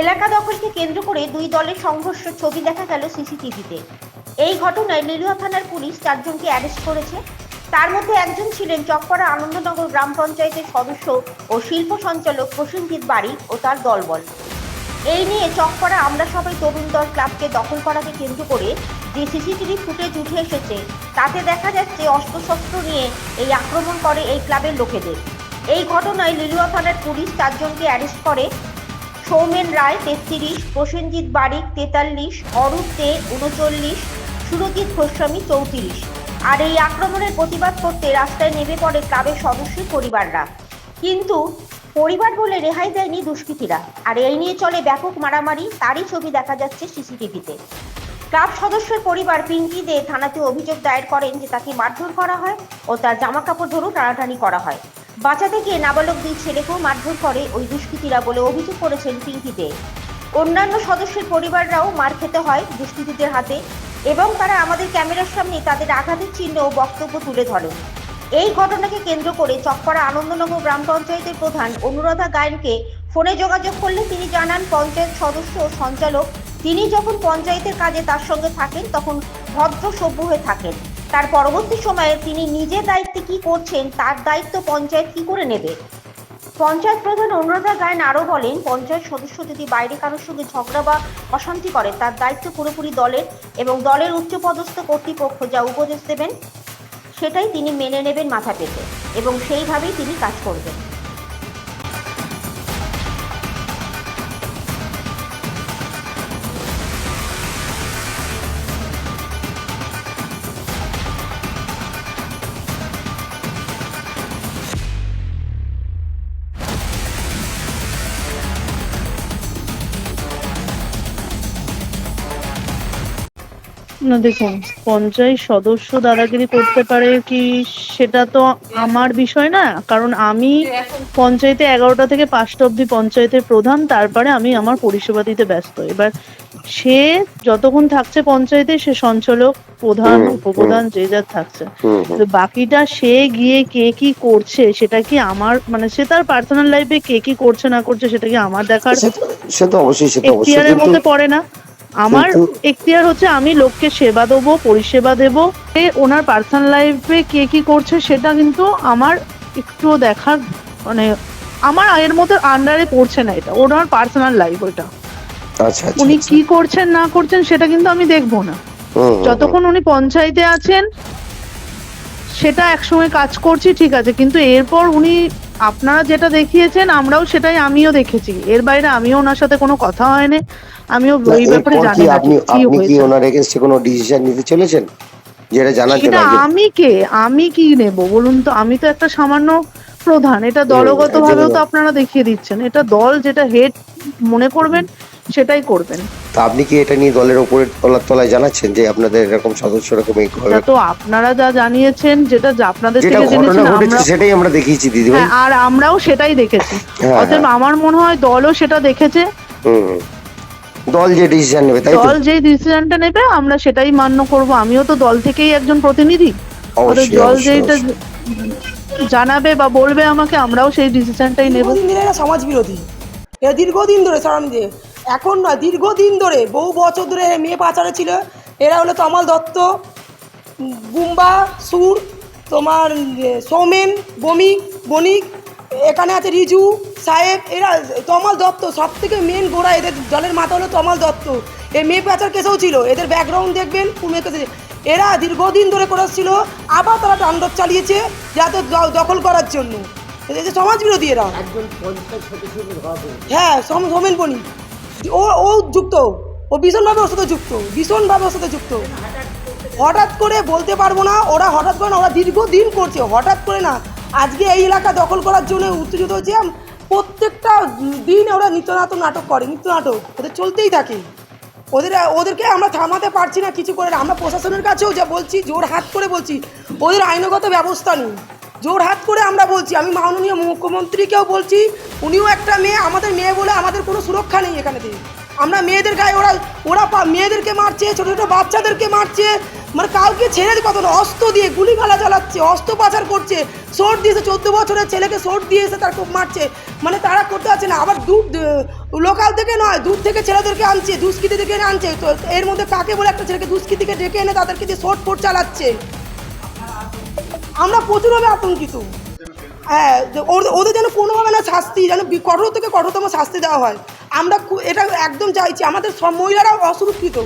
এলাকা দখলকে কেন্দ্র করে দুই দলের সংঘর্ষ ছবি দেখা গেল সিসিটিভিতে। এই ঘটনায় লিলুয়া থানার পুলিশ চারজনকে অ্যারেস্ট করেছে। তার মধ্যে একজন ছিলেন চকপাড়া আনন্দনগর গ্রাম পঞ্চায়েতের সদস্য ও শিল্প সঞ্চালক প্রসেনজিৎ বাড়ি ও তার দলবল। এই নিয়ে চকপাড়া আমরা সবাই তরুণ দল ক্লাবকে দখল করাকে কেন্দ্র করে যে সিসিটিভি ফুটেজ উঠে এসেছে, তাতে দেখা যাচ্ছে অস্ত্রশস্ত্র নিয়ে এই আক্রমণ করে এই ক্লাবের লোকেদের। এই ঘটনায় লিলুয়া থানার পুলিশ চারজনকে অ্যারেস্ট করে সৌমেন রায় তেত্রিশ প্রসেনজিৎ বারিক তেতাল্লিশ, অরূপ দে উনচল্লিশ, সুরজিৎ গোস্বামী চৌত্রিশ। আর এই আক্রমণের প্রতিবাদ করতে রাস্তায় নেমে পড়ে ক্লাবের সদস্য পরিবাররা। কিন্তু পরিবার বলে রেহাই দেয়নি দুষ্কৃতীরা। আর এই নিয়ে চলে ব্যাপক মারামারি, তারই ছবি দেখা যাচ্ছে সিসিটিভিতে। ক্লাব সদস্যের পরিবার পিঙ্কি দে থানাতে অভিযোগ দায়ের করেন যে তাকে মারধর করা হয় ও তার জামা কাপড় ধরেও টানাটানি করা হয়। বাঁচাতে গিয়ে নাবালক দুই ছেলেকেও মারধর করে ওই দুষ্কৃতীরা বলে অভিযোগ করেছেন পিঙ্কি দে অন্যান্য সদস্যের পরিবাররাও মার খেতে হয় দুষ্কৃতীদের হাতে এবং তারা আমাদের ক্যামেরার সামনে তাদের আঘাতের চিহ্ন ও বক্তব্য তুলে ধরেন। এই ঘটনাকে কেন্দ্র করে চকপাড়া আনন্দনগর গ্রাম পঞ্চায়েতের প্রধান অনুরাধা গায়েনকে ফোনে যোগাযোগ করলে তিনি জানান, পঞ্চায়েত সদস্য ও সঞ্চালক, তিনি যখন পঞ্চায়েতের কাজে তার সঙ্গে থাকেন, তখন ভদ্র সভ্য হয়ে থাকেন। তার পরবর্তী সময়ে তিনি নিজের দায়িত্বে কি করছেন, তার দায়িত্ব পঞ্চায়েত কি করে নেবে? পঞ্চায়েত প্রধান অনুরাধা গায়ন আরও বলেন, পঞ্চায়েত সদস্য যদি বাইরে কারোর সঙ্গে ঝগড়া বা অশান্তি করে, তার দায়িত্ব পুরোপুরি দলের এবং দলের উচ্চপদস্থ কর্তৃপক্ষ যা উপদেশ দেবেন, সেটাই তিনি মেনে নেবেন মাথা পেতে এবং সেইভাবেই তিনি কাজ করবেন। না দেখুন পঞ্চায়েত সদস্য দাদাগিরি করতে পারে কি সেটা তো আমার বিষয় না। কারণ আমি পঞ্চায়েতে এগারোটা থেকে পাঁচটা অবধি পঞ্চায়েতের প্রধান তারপরে আমি আমার পরিষেবা দিতে ব্যস্ত। এবার সে যতক্ষণ থাকছে পঞ্চায়েতে সে সঞ্চালক প্রধান উপপ্রধান যে যা থাকছে। তো বাকিটা সে গিয়ে কে কি করছে সেটা কি আমার মানে সে তার পার্সোনাল লাইফে কে কি করছে না করছে সেটা কি আমার দেখার সে তো- অবশ্যই সে তো অবশ্যই। মধ্যে পড়ে না। আমার এখতিয়ার হচ্ছে আমি লোককে সেবা দেবো পরিষেবা দেবো। ওনার পার্সোনাল লাইফে কে কি করছে সেটা কিন্তু আমার একটু দেখার মানে আমার এর মধ্যে আন্ডারে পড়ছে না এটা। ওনার পার্সোনাল লাইফ ওটা আচ্ছা আচ্ছা উনি আচ্ছা। কি করছেন না করছেন সেটা কিন্তু আমি দেখব না। যতক্ষণ উনি পঞ্চায়েতে আছেন সেটা একসঙ্গে কাজ করছি ঠিক আছে। কিন্তু এরপর উনি আপনারা যেটা দেখিয়েছেন আমরাও সেটাই আমিও দেখেছি। এর বাইরে আমিও ওনার সাথে কোনো কথা হয়নি। আমিও এই ব্যাপারে জানি না আপনি আপনি কি ওনার এগেনস্টে কোনো ডিসিশন নিতে চলেছেন? যেটা জানার জন্য আমি কে? আমি কি নেব? বলুন তো আমি তো একটা সামান্য প্রধান। এটা দলগত ভাবেও তো আপনারা দেখিয়ে দিচ্ছেন। এটা দল যেটা হেড মনে করবেন সেটাই করবেন। তা আপনি কি এটা নিয়ে দলের উপরে তলার তলায় জানাচ্ছেন যে আপনাদের এরকম সদস্য এরকম এই করে তো আপনারা যা জানিয়েছেন যেটা আপনাদের থেকে জেনেছেন আমরা সেটাই আমরা দেখিয়েছি দিদি হ্যাঁ আর আমরাও সেটাই দেখেছি। হ্যাঁ, অতএব হ্যাঁ। আমার মনে হয় দলও সেটা দেখেছে। হুম। দল যে ডিসিশন নেবে তাই দল যেই ডিসিশনটা নেবে আমরা সেটাই মান্য করব। আমিও তো দল থেকেই একজন প্রতিনিধি। দল যেটা জানাবে বা বলবে আমাকে আমরাও সেই ডিসিশনটাই নেব। দীর্ঘদিন ধরে এরা সমাজ বিরোধী এরা দীর্ঘদিন ধরে সারান দিয়ে এখন নয় দীর্ঘদিন ধরে বহু বছর ধরে মেয়ে পাচারে ছিল। এরা হলো তমাল দত্ত বুম্বা সুর তোমার সৌমেন বমিক বণিক এখানে আছে রিজু সাহেব এরা তমাল দত্ত সব থেকে মেন গোড়া এদের দলের মাথা হলো তমাল দত্ত। এই মেয়ে পাচার কেসেও ছিল এদের ব্যাকগ্রাউন্ড দেখবেন কেসে এরা দীর্ঘদিন ধরে করেছিল আবার তারা তাণ্ডব চালিয়েছে যাতে দখল করার জন্য। যে সমাজ বিরোধী এরা হ্যাঁ সম- সোমেন বণিক ও ও যুক্ত। ও ভীষণভাবে ওর সাথে যুক্ত ভীষণভাবে ওর সাথে যুক্ত। হঠাৎ করে বলতে পারব না ওরা হঠাৎ করে না ওরা দীর্ঘদিন করছে হঠাৎ করে না। আজকে এই এলাকা দখল করার জন্য উত্তেজিত হয়েছে প্রত্যেকটা দিন ওরা নিত্যনাটক নাটক করে, নিত্য নাটক। ওদের চলতেই থাকে। ওদের, ওদেরকে আমরা থামাতে পারছি না কিছু করে আমরা প্রশাসনের কাছেও যা বলছি, জোর হাত করে বলছি। ওদের আইনগত ব্যবস্থা নেই। জোর হাত করে আমরা বলছি। আমি মাননীয় মুখ্যমন্ত্রীকেও বলছি, উনিও একটা মেয়ে, আমাদের মেয়ে বলে আমাদের কোনো সুরক্ষা নেই এখানেতে আমরা মেয়েদের গায়ে ওরা ওরা মেয়েদেরকে মারছে, ছোটো ছোটো বাচ্চাদেরকে মারছে। মানে কাউকে ছেড়ে কত অস্ত্র দিয়ে গুলি গালা চালাচ্ছে, অস্ত্র পাচার করছে, শোট দিয়েছে, চোদ্দ বছরের ছেলেকে শোট এসে তার খুব মারছে। মানে তারা করতে পারছে না, আবার দূর লোকাল থেকে নয়, দূর থেকে ছেলেদেরকে আনছে, দুষ্কৃতি থেকে আনছে। তো এর মধ্যে কাকে বলে একটা ছেলেকে দুষ্কৃতিকে ডেকে এনে তাদেরকে দিয়ে শোট ফোট চালাচ্ছে? আমরা প্রচুরভাবে আতঙ্কিত। হ্যাঁ ওদের যেন কোনোভাবে না শাস্তি, যেন কঠোর থেকে কঠোরতম শাস্তি দেওয়া হয়। আমরা এটা একদম চাইছি, আমাদের সব মহিলারাও অসুরক্ষিত।